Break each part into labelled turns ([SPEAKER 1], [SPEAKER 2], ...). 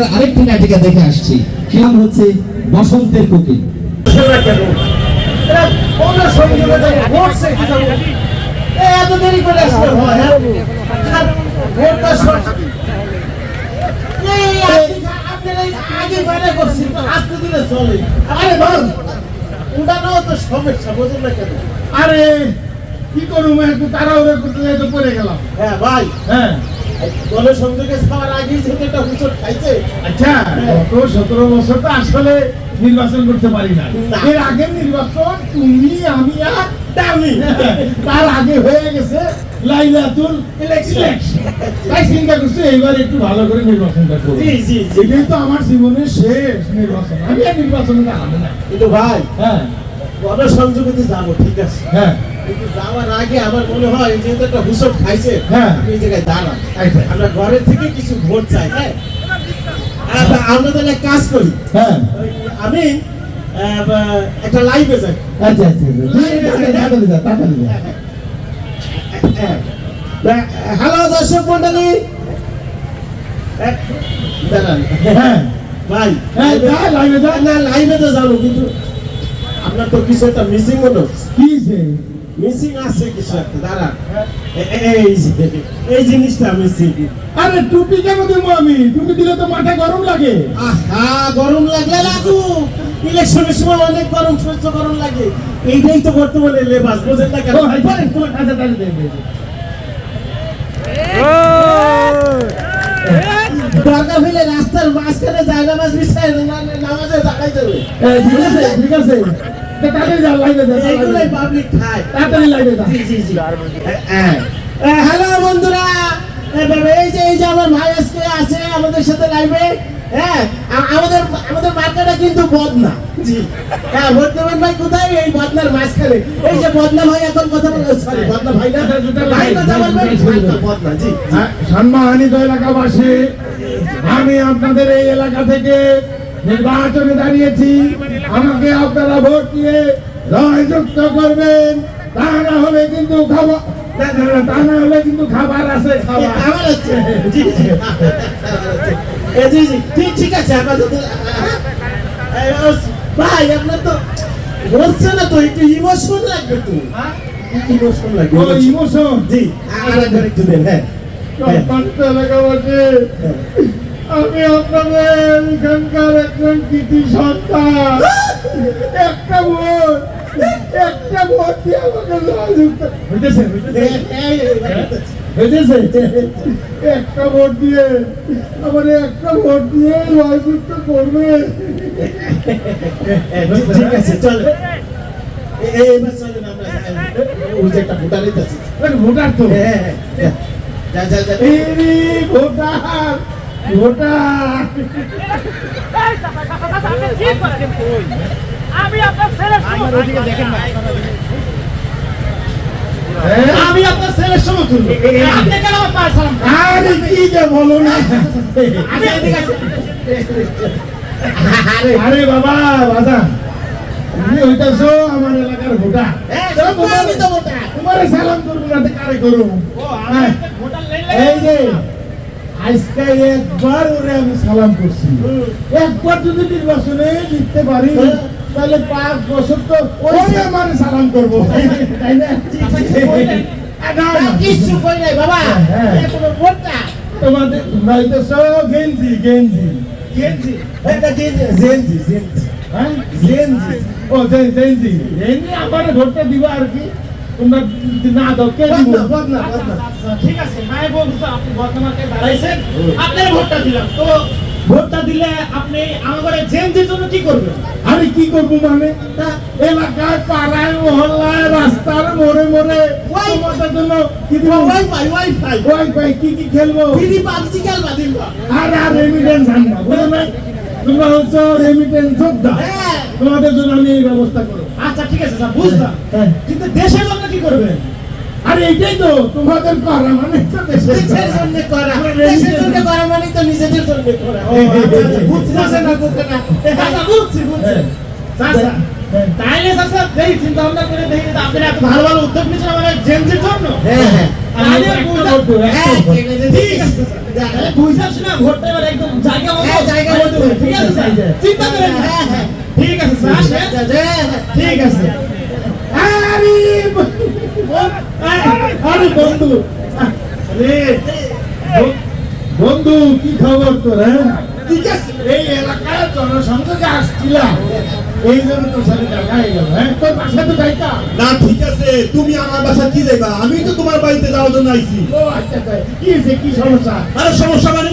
[SPEAKER 1] আজকের আরেকটি নাটিকা দেখে আসছি। কি নাম হচ্ছে বসন্তের কোকিল
[SPEAKER 2] এত দেরি করে আসলে হয় এই আগে বাইরে করছেন আসতে দিলে চলে আরে বল উঠানো তো সমস্যা বুঝুন না কেন
[SPEAKER 3] আরে কি করব একটু তাড়াহুড়ো করতে তো পড়ে গেলাম।
[SPEAKER 2] হ্যাঁ ভাই।
[SPEAKER 3] হ্যাঁ।
[SPEAKER 2] দলের সংযোগে যাওয়ার আগেই যেহেতু একটা হুচট খাইছে
[SPEAKER 3] আচ্ছা গত সতেরো বছর তো আসলে নির্বাচন করতে পারি না
[SPEAKER 2] না।
[SPEAKER 3] এর আগে নির্বাচন তুমি আমি আর
[SPEAKER 2] দামি
[SPEAKER 3] তার আগে হয়ে গেছে লাইলাতুল ইলেকশন তাই চিন্তা করছি এইবার একটু ভালো করে নির্বাচনটা করব
[SPEAKER 2] জি জি জি।
[SPEAKER 3] এটাই তো আমার জীবনের শেষ নির্বাচন। আমি আর নির্বাচনে দাঁড়াবো না
[SPEAKER 2] কিন্তু ভাই
[SPEAKER 3] হ্যাঁ।
[SPEAKER 2] গণসংযোগেতে যাব ঠিক আছে?
[SPEAKER 3] হ্যাঁ।
[SPEAKER 2] কিন্তু যাওয়ার আগে আমার মনে হয় যেহেতু একটা হুসট খাইছে
[SPEAKER 3] হ্যাঁ।
[SPEAKER 2] আপনি এই জায়গায় দাঁড়ান।
[SPEAKER 3] আচ্ছা।
[SPEAKER 2] আমরা ঘরের থেকে কিছু ভোট চাই হ্যাঁ? আচ্ছা, আমরা তাহলে কাজ করি।
[SPEAKER 3] হ্যাঁ।
[SPEAKER 2] আমি একটা লাইভে যাই।
[SPEAKER 3] আচ্ছা আচ্ছা আচ্ছা। তাড়াতাড়ি যা তাড়াতাড়ি যা
[SPEAKER 2] হ্যালো দর্শক মন্ডলী।
[SPEAKER 3] হ্যাঁ।
[SPEAKER 2] ভাই
[SPEAKER 3] হ্যাঁ, লাইভে যা।
[SPEAKER 2] না লাইভে তো যাব কিন্তু আপনার তো কিছু একটা মিসিং হলো
[SPEAKER 3] কি
[SPEAKER 2] মিসিং আছে কিছু একটা দাঁড়ান এই এই জিনিসটা মিসিং
[SPEAKER 3] আরে টুপি কেন দেবো আমি? টুপি দিলে তো মাথা গরম লাগে।
[SPEAKER 2] আহা গরম লাগলে লাগুক ইলেকশনের সময় অনেক গরম সহ্য গরম লাগে। এইটাই তো বর্তমানে লেবাস বোঝেন না কেন?
[SPEAKER 3] হাই, তোমার কাছে দাঁড়িয়ে দে, দে, দে।
[SPEAKER 2] দরকার হইলে রাস্তার মাঝখানে যায় নামাজ বিছায় নামাজে দেখাই
[SPEAKER 3] যাবে। ঠিক আছে ঠিক আছে। তাড়াতাড়ি যা লাইভে যা যা,
[SPEAKER 2] এইগুলোই
[SPEAKER 3] লাইভে যা।
[SPEAKER 2] পাবলিক খায়
[SPEAKER 3] তাড়াতাড়ি লাইভে যা
[SPEAKER 2] জি জি জি। হ্যালো বন্ধুরা। এই যে এই যে আমার ভাই আজকে আছে আমাদের সাথে লাইভে হ্যাঁ আমাদের আমাদের মার্কাটা কিন্তু বদনা। জি। হ্যাঁ বর্তমান ভাই কোথায়? এই বদনার মাঝখানে। এই যে বদনা ভাই এখন কথা বলে সরি বদনা ভাই না? ভাই কথা বলবেন বদনা জি।
[SPEAKER 3] হ্যাঁ, সম্মানিত এলাকাবাসী আমি আপনাদের এই এলাকা থেকে নির্বাচনে দাঁড়িয়েছি। আমাকে আপনারা ভোট দিয়ে জয়যুক্ত করবেন। তা না হলে কিন্তু খাবার না, তা হলে কিন্তু খাবার আছে খাবার।
[SPEAKER 2] জি জি। ঠিক ঠিক আছে আপাতত ভাই আপনার তো হচ্ছে না তো একটু ইমোশন লাগবে তো। ইমোশন লাগবে?
[SPEAKER 3] ইমোশন
[SPEAKER 2] জি আরেকবার একটু দেন হ্যাঁ। হ্যাঁ,
[SPEAKER 3] সম্মানিত এলাকাবাসী
[SPEAKER 2] হ্যাঁ।
[SPEAKER 3] আমি আপনাদের এখানকার একজন কৃতি সন্তান। একটা ভোট একটা ভোট দিয়ে আমাকে হইতেছে
[SPEAKER 2] এই, এই,
[SPEAKER 3] হয়েছে একটা ভোট দিয়ে আমার একটা ভোট দিয়ে করবে।
[SPEAKER 2] ঠিক- আছে চলে এই, এবার চলেন আমরা। ওই যে একটা ভোটার
[SPEAKER 3] ভোটার তো।
[SPEAKER 2] হ্যাঁ হ্যাঁ যা যা যা।
[SPEAKER 3] ভোটার। ভোটার।
[SPEAKER 4] আমি আপনার ছেলের
[SPEAKER 3] হ্যাঁ?
[SPEAKER 2] আমি আপনার ছেলের সমতুল্য
[SPEAKER 4] আপনি কেন আমার পায়ে সালাম
[SPEAKER 3] আরে কি যে বলো না।
[SPEAKER 2] আরে
[SPEAKER 3] আরে বাবা বাজা। তুমি হইতাছো আমার এলাকার
[SPEAKER 2] হ্যাঁ, ভোটার।
[SPEAKER 3] তোমারে সালাম করব না কারে করব? হ্যাঁ। এই যে আজকে একবার ওরে আমি সালাম করছি। একবার যদি নির্বাচনে জিততে পারি তাহলে পাঁচ বছর তো ওই আমার সালাম করব। তাই না?
[SPEAKER 2] কই নাই বাবা।
[SPEAKER 3] হ্যাঁ।
[SPEAKER 2] ভোটটা?
[SPEAKER 3] তোমাদের তোমরা হইতেছো গেঞ্জি গেঞ্জি।
[SPEAKER 2] গেঞ্জি? এটা গেঞ্জি জেনজি জেনজি
[SPEAKER 3] হ্যাঁ? ও আমার ভোটটা দিবা আর কি? তোমরা যদি না দাও কে দিব?
[SPEAKER 2] বদনা বদনা বদনা
[SPEAKER 4] আচ্ছা, ঠিক আছে মায়ের আপনি বর্তমানে দাঁড়াইছেন আপনার ভোটটা দিলাম। তো ভোটটা দিলে আপনি আমাদের জন্য কি করবেন?
[SPEAKER 3] আমি কি করব মানে? এলাকায় পাড়ায় মহল্লায় রাস্তার মোড়ে মোড়ে তোমাদের জন্য কি দিব?
[SPEAKER 2] Wifi wifi.
[SPEAKER 3] ওই ভাই কি কি খেলব?
[SPEAKER 2] ফ্রি পাবজি খেলবা দিবা
[SPEAKER 3] আর আর রেমিটেন্স আনবা তোমরা হচ্ছে রেমিটেন্স যোদ্ধা।
[SPEAKER 2] হ্যাঁ।
[SPEAKER 3] তোমাদের জন্য আমি এই ব্যবস্থা করব।
[SPEAKER 4] আচ্ছা ঠিক আছে স্যার বুঝলাম।
[SPEAKER 3] হ্যাঁ।
[SPEAKER 4] কিন্তু দেশের জন্য কি করবেন
[SPEAKER 3] আরে এইটাই তো তোমাদের করা মানে তো দেশের
[SPEAKER 2] জন্য করা দেশের জন্য করা মানে তো নিজেদের জন্য করা। বুঝতেছেন না বুঝতে না
[SPEAKER 4] আচ্ছা বুঝছি বুঝছি।
[SPEAKER 3] হ্যাঁ।
[SPEAKER 4] আচ্ছা তাইলে স্যার দেখি চিন্তা ভাবনা করে দেখি আপনি এত ভালো ভালো উদ্যোগ নিচ্ছেন আমাদের জেনজির জন্য।
[SPEAKER 2] হ্যাঁ হ্যাঁ। হ্যাঁ
[SPEAKER 4] ভোটটা এবার একদম জায়গা মতো
[SPEAKER 2] হ্যাঁ,
[SPEAKER 4] ঠিক আছে চিন্তা করেন
[SPEAKER 2] হ্যাঁ, হ্যাঁ।
[SPEAKER 4] ঠিক আছে ঠিক আছে
[SPEAKER 3] আরে আরে বন্ধু। বন্ধু কি খবর তোর হ্যাঁ? ঠিক আছে। এই এলাকায় জনসংযোগে আসছিলাম। এই জন্য তোর সাথে দেখা হয়ে গেল হ্যাঁ? তোর বাসা তো যাইতা।
[SPEAKER 5] না ঠিক আছে। তুমি আমার বাসা কি যাইবা? আমি তো তোমার বাড়িতে যাওয়ার জন্য আইছি।
[SPEAKER 3] ও আচ্ছা কি কি সমস্যা?
[SPEAKER 5] আরে সমস্যা মানে?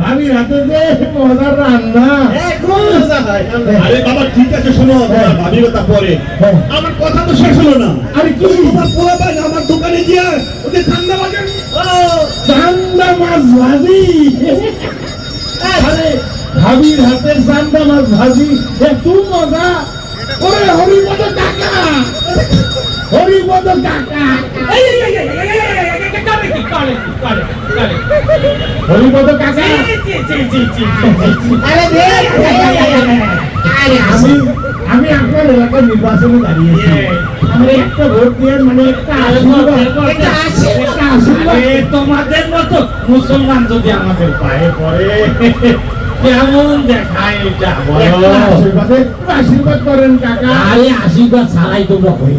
[SPEAKER 3] হাতে যে মজার রান্না
[SPEAKER 2] হ্যাঁ, হয়
[SPEAKER 5] আরে বাবা ঠিক আছে শোনো
[SPEAKER 3] হ্যাঁ।
[SPEAKER 5] ভাবির কথা পরে
[SPEAKER 3] হ্যাঁ।
[SPEAKER 5] আমার কথা তো শেষ হলো না
[SPEAKER 3] আরে কি
[SPEAKER 5] তোমার পোলা পাইন আমার দোকানে গিয়া ওদের চান্দা বাজার
[SPEAKER 3] চান্দা মাছ ভাজি আরে ভাবির হাতের চান্দা মাছ ভাজি এত মজা ওরে হরিপদ কাকা হরিপদ কাকা
[SPEAKER 4] এই, এই, এই, এই, এই, এই, এই, এই, এই, করে
[SPEAKER 3] হরিপদ কাকা আমি আমি আপনার এলাকার নির্বাচনে দাঁড়িয়েছি আমি একটা ভোট দিয়ে মানে একটা
[SPEAKER 4] তোমাদের মতো মুসলমান যদি আমাদের পায়ে পড়ে কেমন দেখায়
[SPEAKER 3] আশীর্বাদ করেন কাকা।
[SPEAKER 4] আরে আশীর্বাদ ছাড়াই তোমরা হয়ে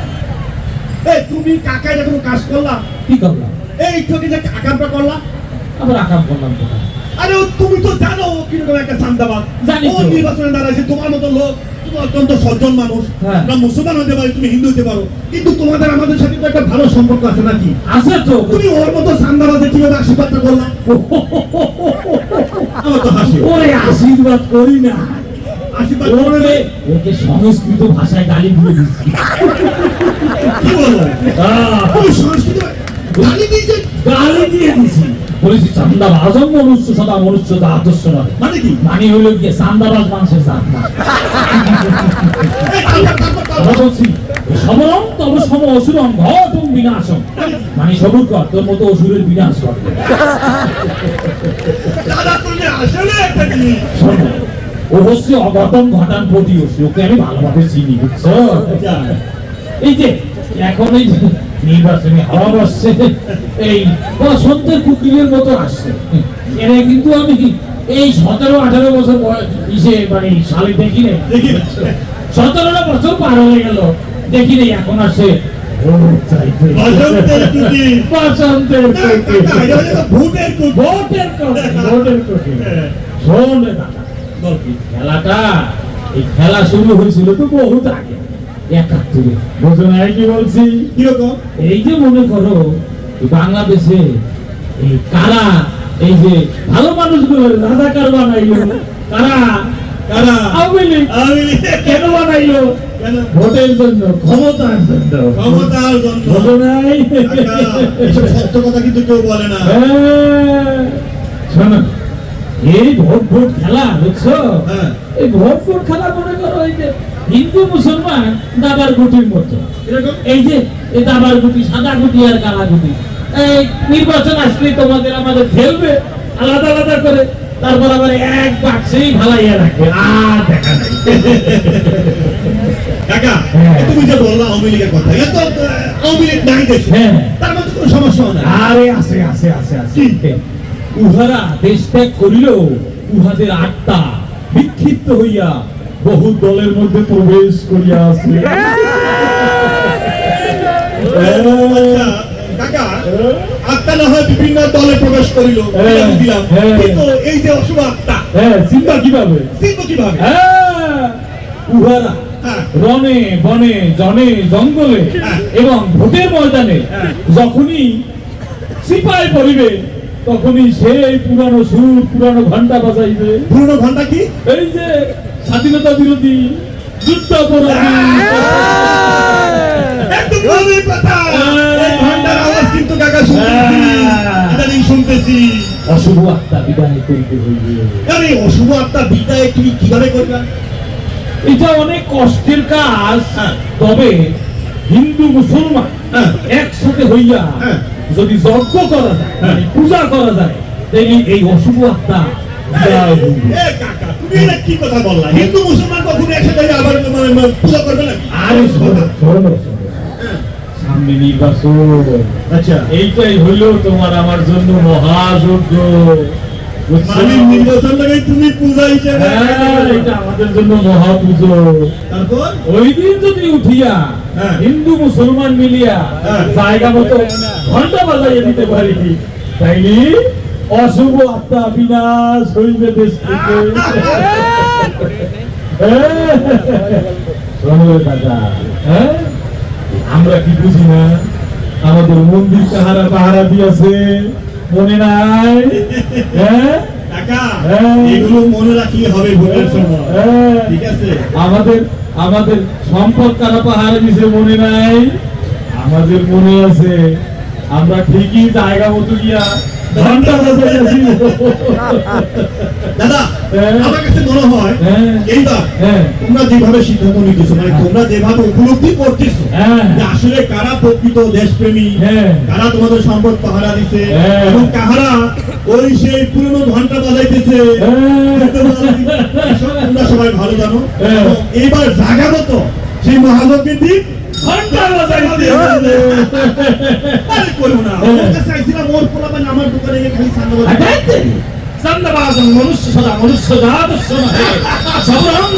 [SPEAKER 5] এই তুমি কাকা কোনো কাজ করলা?
[SPEAKER 4] কি করলাম
[SPEAKER 5] এই আগে যে করলা?
[SPEAKER 4] আবার আকাম করলাম
[SPEAKER 5] আরে তুমি তো জানো কীরকম একটা চান্দাবাদ।
[SPEAKER 4] জানি
[SPEAKER 5] ও নির্বাচনে দাঁড়াইছে তোমার মতো লোক তুমি অত্যন্ত সজ্জন মানুষ।
[SPEAKER 4] হ্যাঁ।
[SPEAKER 5] আমরা মুসলমান হতে পারি তুমি হিন্দু হতে পারো। কিন্তু তোমাদের আমাদের সাথে তো একটা ভালো সম্পর্ক আছে নাকি?
[SPEAKER 4] আছে তো।
[SPEAKER 5] তুমি ওর মতো চান্দাবাদে কীভাবে আশীর্বাদটা করলা? আমার তো হাসি।
[SPEAKER 4] ওরে আশীর্বাদ করি না।
[SPEAKER 5] আশীর্বাদ
[SPEAKER 4] ওরে ওকে সংস্কৃত ভাষায় গালি দিয়ে দিচ্ছি।
[SPEAKER 5] কি
[SPEAKER 4] বলেছি চান্দাবাজ মনুষ্য সদা মনুষ্য দা আদর্শ নয়
[SPEAKER 5] মানে কি
[SPEAKER 4] মানে হইল গিয়ে চান্দাবাজ মানুষের বলছি সম কর অসুরের বিনাশ অঘটন ঘটান প্রতি ওকে আমি ভালোভাবে চিনি বুঝছ। এই যে এখনই নির্বাচনী হাওয়া বসছে। এই মতো আসছে। এরা কিন্তু আমি এই সতেরো আঠারো বছর ইসে মানে দেখি সতেরোটা বছর পার হয়ে গেল। দেখি নেই এখন খেলাটা এই খেলা শুরু হয়েছিল তো বহুত আগে। একাত্তরে। বোঝো না কি বলছি?
[SPEAKER 5] কীরকম?
[SPEAKER 4] এই যে মনে করো বাংলাদেশে এই কারা এই যে ভালো মানুষগুলো রাজাকার বানাইলো কারা?
[SPEAKER 5] কারা?
[SPEAKER 4] আওয়ামী লীগ। কেন বানাইলো? ভোটের জন্য ক্ষমতার জন্য।
[SPEAKER 5] ক্ষমতার জন্য।
[SPEAKER 4] নাই
[SPEAKER 5] সত্য কথা কিন্তু কেউ বলে না।
[SPEAKER 4] হ্যাঁ, শোনো এই ভোট ভোট খেলা বুঝছ?
[SPEAKER 5] হ্যাঁ।
[SPEAKER 4] এই ভোট ভোট খেলা মনে করো এই যে হিন্দু মুসলমান দাবার গুটির মতো। এই যে এই দাবার গুটি সাদা গুটি আর কালা গুটি। নির্বাচন আসলে তোমাদের আমাদের খেলবে আলাদা আলাদা করে। তারপর আবার এক বাক্সেই ভালাইয়া রাখবে আর দেখা নাই।
[SPEAKER 5] কাকা। তুমি যে বললা আওয়ামী লীগের কথা। এটা আওয়ামী লীগ নাই দেশে। তার মধ্যে কোনো সমস্যা না?
[SPEAKER 4] আরে আছে আছে আছে আছে। উহারা দেশ ত্যাগ করিল উহাদের আত্মা বিক্ষিপ্ত হইয়া বহু দলের মধ্যে প্রবেশ করিয়া আছে
[SPEAKER 5] আচ্ছা, আত্মা না হয় বিভিন্ন দলে প্রবেশ করিল
[SPEAKER 4] হ্যাঁ,
[SPEAKER 5] দিলাম।
[SPEAKER 4] হ্যাঁ।
[SPEAKER 5] কিন্তু এই যে অশুভ আত্মা
[SPEAKER 4] হ্যাঁ চিন্তা কীভাবে?
[SPEAKER 5] চিনব কীভাবে?
[SPEAKER 4] হ্যাঁ, উহারা
[SPEAKER 5] হ্যাঁ।
[SPEAKER 4] রনে বনে জনে জঙ্গলে। এবং ভোটের ময়দানে। যখনই সিপাই পড়িবে তখনই সেই পুরানো সুর পুরানো ঘণ্টা বাজাইবে।
[SPEAKER 5] পুরনো ঘণ্টা কি?
[SPEAKER 4] এই যে স্বাধীনতা বিরোধী যুদ্ধ
[SPEAKER 5] একদম কথা! ঘণ্টার আওয়াজ কিন্তু কাকা শুনতেছি
[SPEAKER 4] হ্যাঁ।
[SPEAKER 5] ইদানিং শুনতেছি।
[SPEAKER 4] অশুভ আত্মা বিদায় করিতে হইবে।
[SPEAKER 5] আরে অশুভ আত্মা বিদায় তুমি কীভাবে করবা?
[SPEAKER 4] এটা অনেক কষ্টের কাজ।
[SPEAKER 5] হ্যাঁ।
[SPEAKER 4] তবে হিন্দু মুসলমান
[SPEAKER 5] হ্যাঁ।
[SPEAKER 4] একসাথে হইয়া
[SPEAKER 5] হ্যাঁ।
[SPEAKER 4] যদি যজ্ঞ করা যায়
[SPEAKER 5] হ্যাঁ।
[SPEAKER 4] পূজা করা যায় তাইলে এই অশুভ আত্মা বিদায় হইবে।
[SPEAKER 5] এ কাকা তুমি এটা কি কথা বললা হিন্দু মুসলমান কখনো একসাথে আবার পূজা করবে না
[SPEAKER 4] আরে শোনো, শোনো, শোনো। সামনে নির্বাচন
[SPEAKER 5] আচ্ছা
[SPEAKER 4] এইটাই হইল তোমার আমার জন্য মহাযজ্ঞ
[SPEAKER 5] তুমি পূজা হিসেবে
[SPEAKER 4] হ্যাঁ, আমাদের জন্য মহাপুজো।
[SPEAKER 5] তারপর?
[SPEAKER 4] ওই দিন যদি উঠিয়া
[SPEAKER 5] হ্যাঁ।
[SPEAKER 4] হিন্দু মুসলমান মিলিয়া
[SPEAKER 5] হ্যাঁ।
[SPEAKER 4] জায়গা মতো ঘণ্টা বাজাইয়ে দিতে পারি। তাইলে অশুভ আত্মা বিনাশ হইবে দেশ থেকে। আমরা কি বুঝি না? আমাদের মন্দির কাহারা পাহারা দিয়েছে? মনে নাই? হ্যাঁ? হ্যাঁ।
[SPEAKER 5] এগুলো মনে রাখলে হবে ভোটের সময়।
[SPEAKER 4] হ্যাঁ।
[SPEAKER 5] ঠিক আছে?
[SPEAKER 4] আমাদের আমাদের সম্পদ কারা পাহারা দিছে মনে নাই? আমাদের মনে আছে। আমরা ঠিকই জায়গা মতো গিয়া
[SPEAKER 5] দাদা
[SPEAKER 4] হ্যাঁ।
[SPEAKER 5] আমার কাছে মনে হয়। এইবার
[SPEAKER 4] হ্যাঁ।
[SPEAKER 5] তোমরা যেভাবে সিদ্ধান্ত নিতেছো মানে তোমরা যেভাবে উপলব্ধি করতেছো। যে আসলে কারা প্রকৃত দেশপ্রেমী। কারা তোমাদের সম্পদ পাহারা দিছে। এবং কাহারা ওই সেই পুরনো ঘণ্টা বাজাইতেছে। এসব তোমরা সবাই ভালো জানো
[SPEAKER 4] হ্যাঁ।
[SPEAKER 5] এইবার জাগাবত সেই মহাযজ্ঞের দিন
[SPEAKER 4] ঘণ্টা বাজাইতে
[SPEAKER 5] আরে করব না। ওর কাছে ওর পোলাপান আমার দোকানে গিয়ে খালি সান্না বাজায়।
[SPEAKER 4] মনুষ্য সদা মনুষ্য জাতস্য নহে সবরং